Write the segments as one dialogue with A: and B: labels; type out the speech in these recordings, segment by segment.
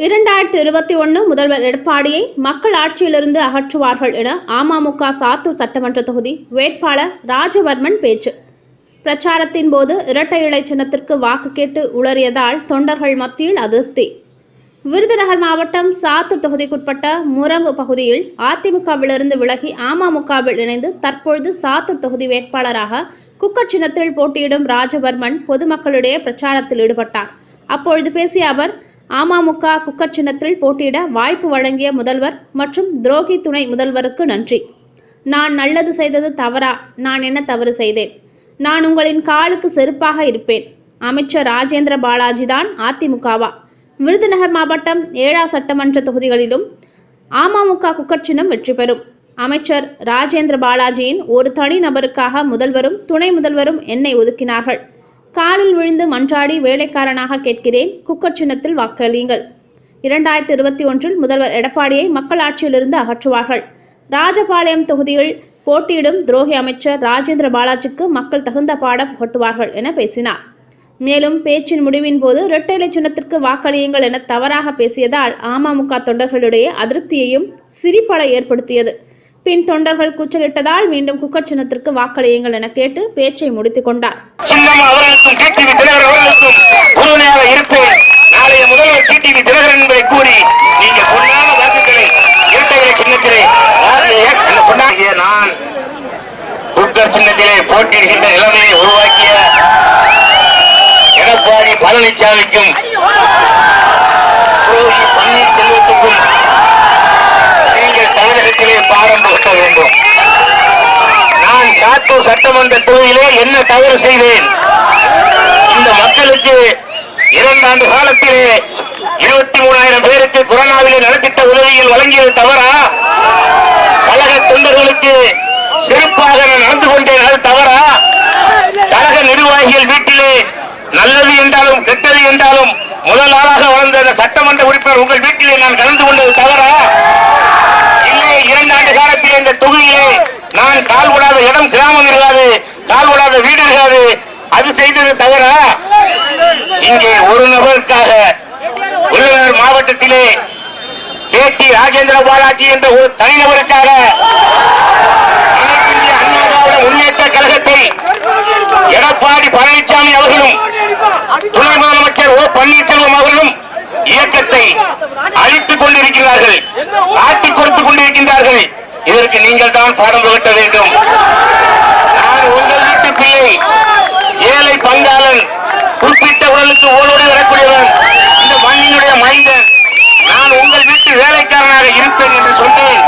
A: இரண்டாயிரத்தி இருபத்தி ஒன்று முதல்வர் எடப்பாடியை மக்கள் ஆட்சியிலிருந்து அகற்றுவார்கள் என அமமுக சாத்தூர் சட்டமன்ற தொகுதி வேட்பாளர் ராஜவர்மன் பேச்சு. பிரச்சாரத்தின் போது இரட்டை இலை சின்னத்திற்கு வாக்கு கேட்டு உளறியதால் தொண்டர்கள் மத்தியில் அதிருப்தி. விருதுநகர் மாவட்டம் சாத்தூர் தொகுதிக்குட்பட்ட முரம்பு பகுதியில் அதிமுகவிலிருந்து விலகி அமமுகவில் இணைந்து தற்பொழுது சாத்தூர் தொகுதி வேட்பாளராக குக்கர் சின்னத்தில் போட்டியிடும் ராஜவர்மன் பொதுமக்களிடையே பிரச்சாரத்தில் ஈடுபட்டார். அப்பொழுது பேசிய அவர் அமமுக குக்கர் சின்னத்தில் போட்டியிட வாய்ப்பு வழங்கிய முதல்வர் மற்றும் துரோகி துணை முதல்வருக்கு நன்றி. நான் நல்லது செய்தது தவறா? நான் என்ன தவறு செய்தேன்? நான் உங்களின் காலுக்கு செருப்பாக இருப்பேன். அமைச்சர் ராஜேந்திர பாலாஜி தான் அதிமுகவா? விருதுநகர் மாவட்டம் ஏழா சட்டமன்ற தொகுதிகளிலும் அமமுக குக்கர் சின்னம் வெற்றி பெறும். அமைச்சர் ராஜேந்திர பாலாஜியின் ஒரு தனி நபருக்காக முதல்வரும் துணை முதல்வரும் என்னை ஒதுக்கினார்கள். காலில் விழுந்து மன்றாடி வேலைக்காரனாக கேட்கிறேன். குக்கர் சின்னத்தில் வாக்களியுங்கள். இரண்டாயிரத்தி இருபத்தி ஒன்றில் முதல்வர் எடப்பாடியை மக்களாட்சியிலிருந்து அகற்றுவார்கள். ராஜபாளையம் தொகுதியில் போட்டியிடும் துரோகி அமைச்சர் ராஜேந்திர பாலாஜிக்கு மக்கள் தகுந்த பாடம் புகட்டுவார்கள் என பேசினார். மேலும் பேச்சின் முடிவின் போது இரட்டைலை சின்னத்திற்கு வாக்களியுங்கள் என தவறாக பேசியதால் அமமுக தொண்டர்களிடையே அதிருப்தியையும் சிரிப்பட ஏற்படுத்தியது. பின் தொண்டர்கள் கூச்சலிட்டதால் மீண்டும் குக்கர் சின்னத்திற்கு வாக்களியுங்கள் என கேட்டு பேச்சை முடித்துக் கொண்டார்.
B: சின்னம் அவர்களுக்கும் டிடிவி தினகரன் அவர்களுக்கும் உறுதுணையாக இருப்பேன் நாளைய முதல்வர் டிடிவி தினகரன் என்பதை கூறி நீங்க பொன்னான வாக்குகளை இரட்டைகளை சின்னத்திலே வாங்கிய அந்த பொன்னாகிய நான் குக்கர் சின்னத்திலே போட்டியிடுகின்ற நிலைமையை உருவாக்கிய எடப்பாடி பழனிசாமிக்கும் துரோகி பன்னீர்செல்வத்துக்கும் நீங்கள் தமிழகத்திலே பாடம் புகட்ட வேண்டும் நான் சாத்தூர் சட்டமன்ற தொகுதியிலே என்ன தவறு செய்தேன்? இந்த மக்களுக்கு இரண்டாண்டு காலத்திலே இருபத்தி மூணாயிரம் பேருக்கு கொரோனாவிலே நடத்திட்ட உதவிகள் வழங்கியது தவறா? கழக தொண்டர்களுக்கு சிறப்பாக நான் நடந்து கொண்டேன் அது தவறா? கழக நிர்வாகிகள் வீட்டிலே நல்லது என்றாலும் கெட்டது என்றாலும் முதல் ஆளாக வளர்ந்த சட்டமன்ற உறுப்பினர் உங்கள் வீட்டிலே நான் கலந்து கொண்டது தவறா? இல்லை இரண்டாண்டு காலத்தில் இந்த தொகுதியிலே நான் கால் விடாத இடம் கிராமம் இருக்காது கால் விடாத வீடு இருக்காது. அது செய்தது தவிர இங்கே ஒரு நபருக்காக உள்ளூர் மாவட்டத்திலே கே டி ராஜேந்திர பாலாஜி என்ற ஒரு தனிநபருக்காக அனைத்து இந்திய அண்ணா திராவிட முன்னேற்ற கழகத்தை எடப்பாடி பழனிசாமி இதற்கு நீங்கள் தான் பாடம் புகட்ட வேண்டும். நான் உங்கள் வீட்டு பிள்ளை ஏழை பங்காளன் குறிப்பிட்ட உடலுக்கு ஓடோடி வரக்கூடியவன் இந்த மண்ணினுடைய மைந்தன். நான் உங்கள் வீட்டு வேலைக்காரனாக இருப்பேன் என்று சொன்னேன்.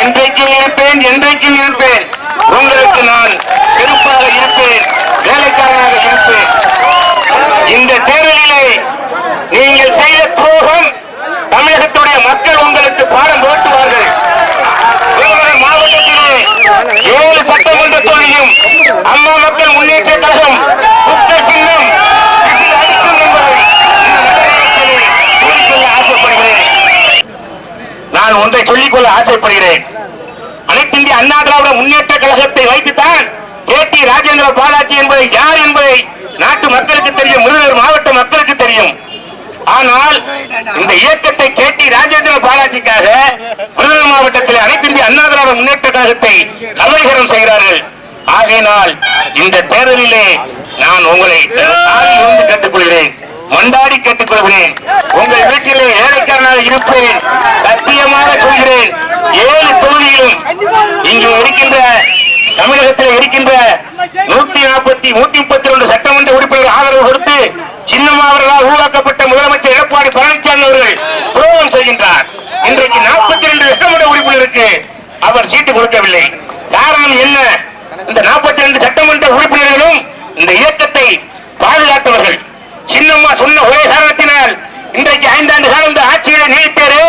B: என்றைக்கும் இருப்பேன் என்றைக்கும் இருப்பேன். உங்களுக்கு நான் செருப்பாக இருப்பேன் வேலைக்காரனாக இருப்பேன். இந்த தேர்தலிலே நீங்கள் செய்த துரோகம் தமிழகத்துடைய மக்கள் உங்கள் பாடம் போட்டுவார்கள் விருதுநகர் மாவட்டத்திலே ஏழு சட்டமன்ற தொகுதியும் அம்மா மக்கள் முன்னேற்ற கழகம் குக்கர் சின்னம் விசில் அடிக்கும் என்பதை இந்த நல்ல நேரத்திலே கூறிக்கொள்ள ஆசைப்படுகிறேன் நான் ஒன்றை சொல்லிக்கொள்ள ஆசைப்படுகிறேன். அனைத்து இந்திய அண்ணா திராவிட முன்னேற்ற கழகத்தை வைத்துத்தான் கே டி ராஜேந்திர பாலாஜி என்பதை யார் என்பதை நாட்டு மக்களுக்கு தெரியும் விருதுநகர் மாவட்ட மக்களுக்கு தெரியும். ஆனால் இந்த இயக்கத்தை கே டி ராஜேந்திர பாலாஜிக்காக விருதுநகர் மாவட்டத்தில் அனைத்து இந்திய அண்ணா திராவிட முன்னேற்ற கழகத்தை கலைகரம் செய்கிறார்கள். ஆகையினால் இந்த தேர்தலிலே நான் உங்களை தாழி கேட்டுக்கொள்கிறேன் மண்டாடி கேட்டுக்கொள்கிறேன். உங்கள் வீட்டிலே ஏழைக்காரனாக இருப்பேன் சத்தியமாக சொல்கிறேன் ஏழு தொகுதியிலும் இங்கு இருக்கின்ற தமிழகத்தில் இருக்கின்ற நூத்தி நாற்பத்தி நூத்தி முப்பத்தி ரெண்டு சட்டமன்ற உறுப்பினர் ஆதரவு கொடுத்து சின்னமாவர்களால் உருவாக்கப்பட்ட முதலமைச்சர் எடப்பாடி பழனிசாமி அவர்கள் துரோகம் செய்கின்றார். இன்றைக்கு நாற்பத்தி ரெண்டு சட்டமன்ற உறுப்பினருக்கு அவர் சீட்டு கொடுக்கவில்லை. காரணம் என்ன? இந்த நாற்பத்தி ரெண்டு சட்டமன்ற உறுப்பினர்களும் இந்த இயக்கத்தை பாதுகாத்தவர்கள். சின்னம்மா சொன்ன ஒரே காரணத்தினால் இன்றைக்கு ஐந்தாண்டு காலம் இந்த ஆட்சியை நீடித்தாரே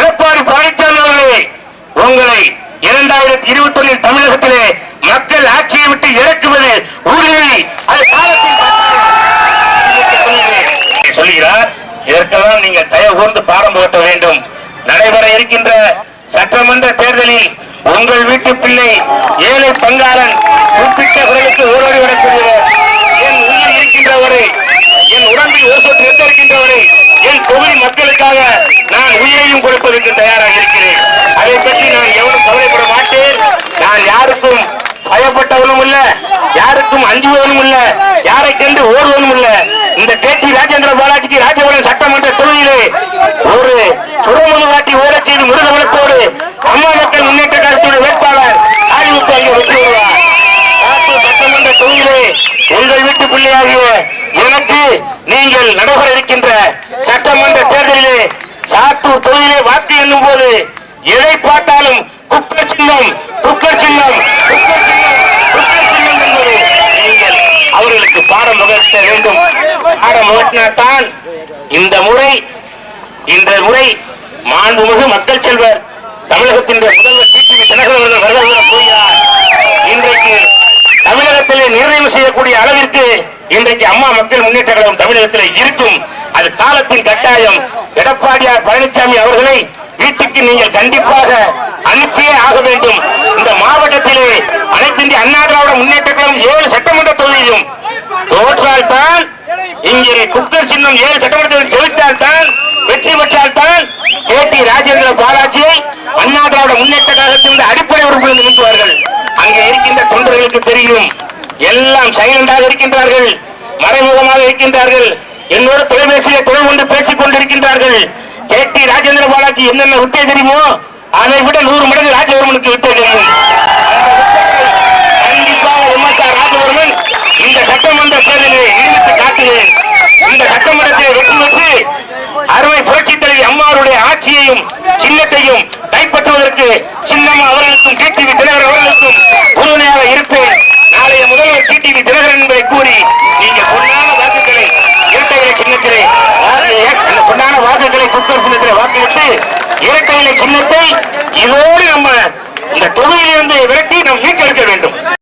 B: எடப்பாடி பழனிசாமி அவர்களே உங்களை இரண்டாயிரத்தி இருபத்தி ஒன்றில் தமிழகத்திலே மக்கள் ஆட்சியை விட்டு இறக்குவது உறுதி. அது காலத்தில் சொல்லுகிறார் இதற்கெல்லாம் நீங்கள் தயவு கூர்ந்து பாடம் வேண்டும். நடைபெற இருக்கின்ற சட்டமன்ற தேர்தலில் உங்கள் வீட்டு பிள்ளை ஏழை பங்காளன் குறிப்பிட்ட குரலுக்கு ஓடோடி யாரும் அஞ்சுவதும் இல்ல. யாரை கண்டு ஓடுவதும் இல்ல. இந்த கேட்டி ராஜேந்திர பாலாஜிக்கு ராஜபுரம் சட்டமன்ற தொகுதியிலே ஒரு சுரமுக இந்த முறை இந்த முறை மாண்புமிகு மக்கள் செல்வர் தமிழகத்தின் முதல்வர் டிடிவி தினகரன் அவர்கள் போகிறார். இன்றைக்கு தமிழகத்திலே நிர்ணயம் செய்யக்கூடிய அளவிற்கு இன்றைக்கு அம்மா மக்கள் முன்னேற்ற கழகம் தமிழகத்திலே இருக்கும். அது காலத்தின் கட்டாயம். எடப்பாடியார் பழனிசாமி அவர்களை வீட்டுக்கு நீங்கள் கண்டிப்பாக அனுப்பியே ஆக வேண்டும். இந்த மாவட்டத்திலே அனைத்து இந்திய அண்ணா திராவிட முன்னேற்ற கழகம் ஏழு சட்டமன்ற தொகுதியிலும் தோற்றால் தான் இங்கே குக்கர் சின்னம் ஏழு சட்டமன்றத்தில் செலுத்தால் தான் வெற்றி பெற்றால் தான் கே டி ராஜேந்திர பாலாஜியை அண்ணா திராவிட முன்னேற்ற கழகத்தின் அடிப்படை உறுப்பினர் நீக்குவார்கள் அங்கே இருக்கின்ற தொண்டர்களுக்கு தெரியும் எல்லாம் சைலண்டாக இருக்கின்றார்கள் மறைமுகமாக இருக்கின்றார்கள் என்னோட தொலைபேசியிலே தொழில் கொண்டு பேசிக் கொண்டிருக்கின்றார்கள். கே டி ராஜேந்திர பாலாஜி என்னென்ன விட்டே தெரியுமோ அதை விட நூறு மடங்கு ராஜவர்மனுக்கு விட்டே தெரியும் கண்டிப்பாக எம்எஸ்ஆர் ராஜவர்மன் இந்த சட்டமன்ற தேர்தலில் ஈடுபட்டு காட்டுகிறேன் இந்த சட்டமன்றத்தை வெற்றி அறுவை புரட்சி தலைவி அம்மாவுடைய ஆட்சியையும் சின்னத்தையும் கைப்பற்றுவதற்கு சின்னம் அவர்களுக்கும் டிடிவி தினகர் அவர்களுக்கும் உறுதுணையாக இருப்பேன். நாளைய முதல்வர் டிடிவி தினகர் என்பதை கூறி நீங்கள் பொன்னான வாக்குகளை இரட்டைகளை சின்னத்திலே பொன்னான வாக்குகளை சுத்தர் சின்னத்திலே வாக்களித்து இரட்டைகளை சின்னத்தை இதோடு நம்ம இந்த தொகுதியிலிருந்து விரட்டி நாம் மீட்டெடுக்க வேண்டும்.